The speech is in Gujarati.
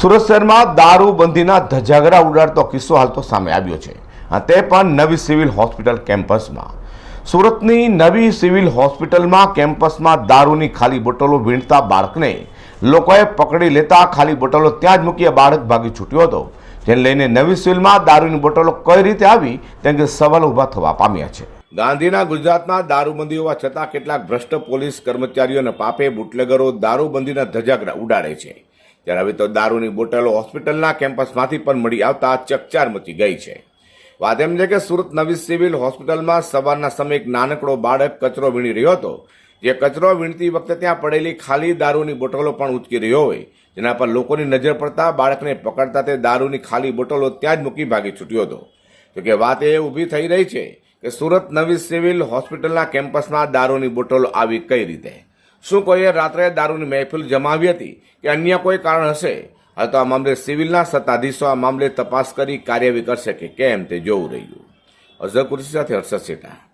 સુરત શહેરમાં દારૂબંધીના ધજાગરા ઉડાડતો કિસ્સો હાલ તો સામે આવ્યો છે. તે પણ નવી સિવિલ હોસ્પિટલ કેમ્પસમાં. સુરતની નવી સિવિલ હોસ્પિટલમાં કેમ્પસમાં દારૂની ખાલી બોટલો વીણતા બાળકને લોકોએ પકડી લેતા ખાલી બોટલો ત્યાં જ મૂકી બાળક ભાગી છૂટ્યો હતો. જેને લઈને નવી સિવિલમાં દારૂની બોટલો કઈ રીતે આવી તે અંગે સવાલ ઊભા થવા પામ્યા છે. ગાંધીના ગુજરાતમાં દારૂબંધી હોવા છતાં કેટલાક ભ્રષ્ટ પોલીસ કર્મચારીઓને પાપે બુટલેગરો દારૂબંધીના ધજાગરા ઉડાડે છે. ત્યારે હવે તો દારૂની બોટલો હોસ્પિટલના કેમ્પસમાંથી પણ મળી આવતા ચકચાર મચી ગઈ છે. વાત એમ છે કે સુરત નવી સિવિલ હોસ્પિટલમાં સવારના સમયે એક નાનકડો બાળક કચરો વીણી રહ્યો હતો. જે કચરો વીણતી વખતે ત્યાં પડેલી ખાલી દારૂની બોટલો પણ ઉચકી રહ્યો હોય. જેના પર લોકોની નજર પડતા બાળકને પકડતા તે દારૂની ખાલી બોટલો ત્યાં જ મૂકી ભાગી છૂટ્યો હતો. જોકે વાત એ ઊભી થઈ રહી છે કે સુરત નવી સિવિલ હોસ્પિટલના કેમ્પસમાં દારૂની બોટલો આવી કઈ રીતે? શું કોઈએ રાત્રે દારૂની મહેફિલ જમાવી હતી કે અન્ય કોઈ કારણ હશે? હાલ તો આ મામલે સિવિલના સત્તાધીશો આ મામલે તપાસ કરી કાર્યવાહી કરશે કે કેમ તે જોવું રહ્યું. અઝર કુરશી સાથે હર્ષદ શેઠા